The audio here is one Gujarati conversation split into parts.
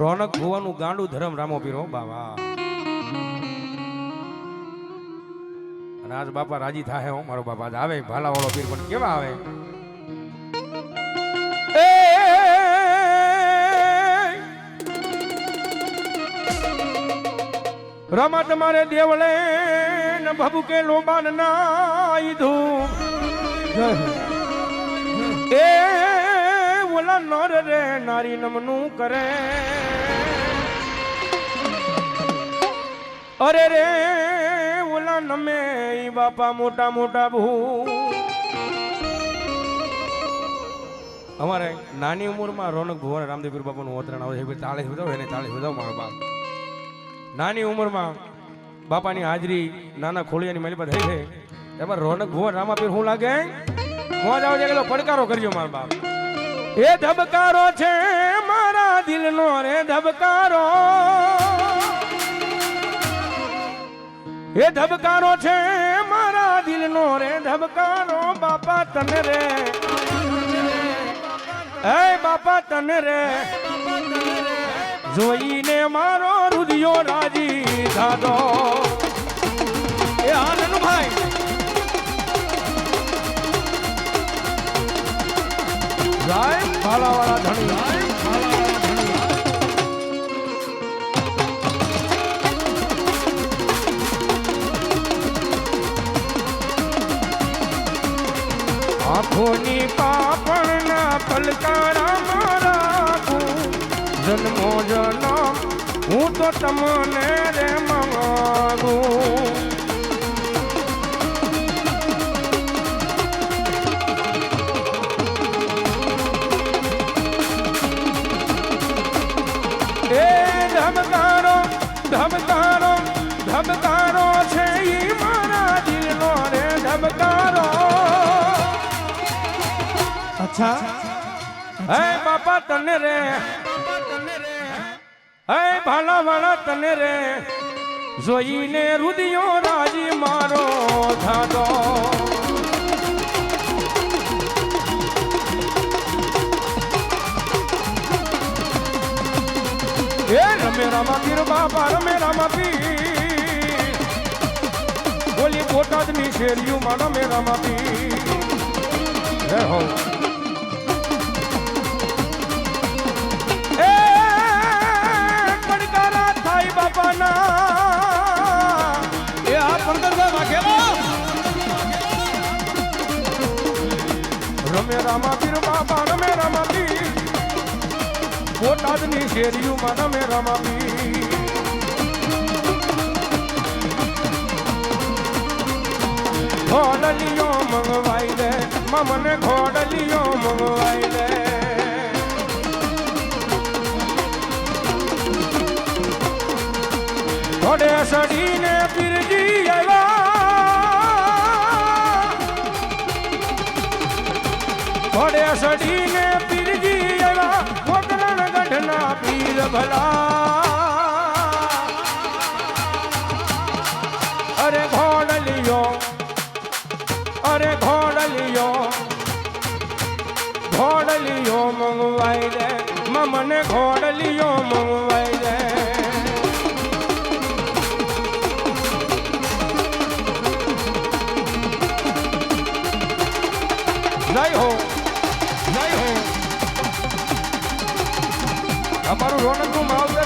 રોનક ભુવાનું ગાંડું ધરમ રામો પીરો, બાવા. અને આજ બાપા રાજી થાય હો, મારો બાપા આજ આવે ભાલા વાળો પીર પણ કેવા આવે? રમા રમત મારે દેવળે ન ભભુકે લોબાન ના ઓલા નર રે, નારી નમનું કરે. અરે રે, ઓલા નમે બાપા મોટા મોટા ભૂ અમારે નાની ઉંમરમાં રોનક ભુવન ગુરુ બાપાનું ઓતરણ આવે છે. ચાલીસ વધાવો એને ચાલીસ વધાવો મારો બાપ. નાની ઉંમરમાં બાપાની હાજરી નાના ખોળિયાની મારી પાસે થઈ છે. એમાં રોનક ભુવન રામાપીર શું લાગે? મોજ આવે છે પડકારો કરજો મારા બાપ. એ ધબકારો છે મારા દિલનો રે ધબકારો. એ ધબકારો છે મારા દિલનો રે ધબકારો. બાપા તને રે. હે બાપા તને રે. જોઈને મારો રુદિયો રાજી થાતો ભાલાવાળા ધણી. આંખોની પાપણના પલકારા મારા જન્મો જન્મ હું તો તમને રે માંગુ. ધબકારો ધબકારો છે ઈ મારા દિલનો રે ધબકારો. અચ્છા. હે બાપા તને રે. હે ભાલા વાળા તને રે. જોઈને રુદિયો રાજી મારો થાતો એ રમે રામા પીર બાપા રમે રામા પીર બોલી બોટાદની શેરીયું રમે રામા પીર હે હો એ આ પંદર વાઘેલા રમે રામા પીર બાબા રમે રામા બોટાદની શેરીઓમાં રમે રામા પીર ઘોડલીઓ મંગવાઈ દે મને ઘોડલીઓ મંગવાઈ દે ઘોડે સડીને પીરજી આવ્યા. ઘોડે સડીને પીર ભલા. અરે ઘોડલિયો અરે ઘોડલિયો ઘોડલિયો મંગવાઈ દે મને ઘોડલિયો મંગવાઈ દે નહીં હો. અમારું રોનકનું માવતર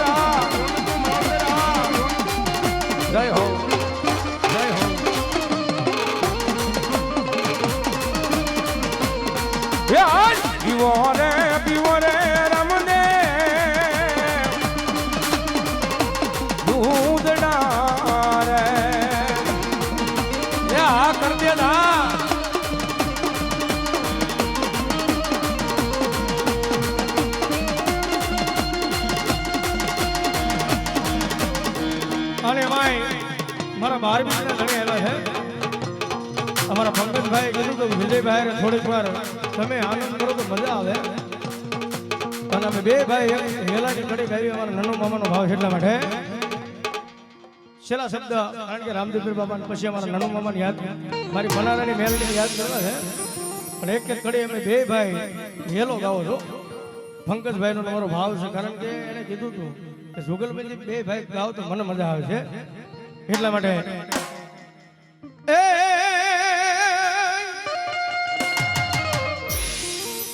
અને માય, મારા બાર બીજના ઘણી હેલા છે. અમારા પંકજભાઈ કીધું કે વિજયભાઈ થોડીક વાર તમે આનંદ કરો તો મજા આવે. અને અમે બે ભાઈ હેલાની કડી ગાવી અમારા નાનો મામાનો ભાવ એટલા માટે. છેલ્લા શબ્દ, કારણ કે રામદેવપીર બાપાને પછી અમારા નાનો મામાને યાદ, મારી બનારાની મેલડીને યાદ કરવા છે. પણ એક એક કડી અમે બે ભાઈ હેલો ગાવો છો. પંકજભાઈનો તમારો ભાવ છે, કારણ કે એને કીધું હતું કે બે ભાઈ ગાવ તો મને મજા આવે છે. એટલા માટે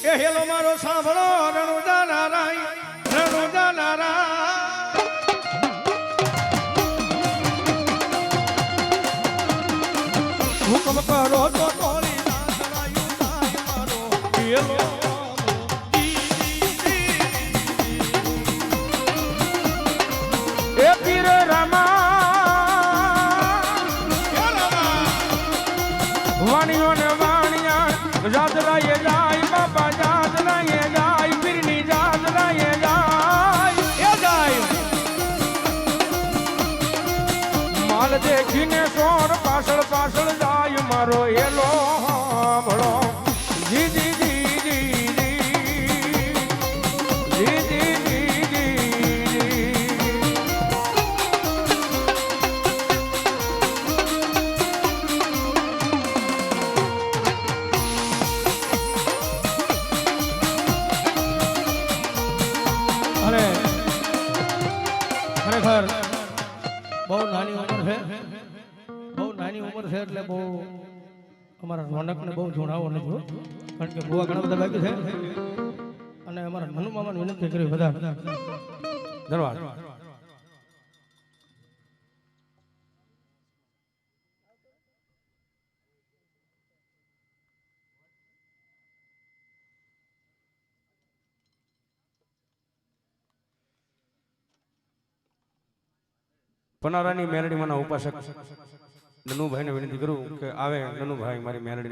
એ હેલો મારો સાંભળો, રણુજા નારાય રણુજા નારાય હુકમ કરો તો વાણીઓ ને વાણિયા જાતરાએ જાય, બાપા જાતરાએ જાય, પીરની જાતરાએ જાય, એ જાય. માલ દેખીને સોર પાછળ પાછળ જાય, મારો એલો ભળો જી જી જી. ખરેખર બહુ નાની ઉંમર છે. બહુ નાની ઉંમર છે એટલે બહુ અમારા રોનકને બહુ જોડાવો નથી કારણ કે ભૂવા ઘણા બધા બાકી છે. અને અમારા મનુ મામાને વિનંતી કરી બધા ધન્યવાદ. પનારાની મેલડીમાંના ઉપાસક નનુભાઈને વિનંતી કરું કે આવે નનુભાઈ મારી મેલડી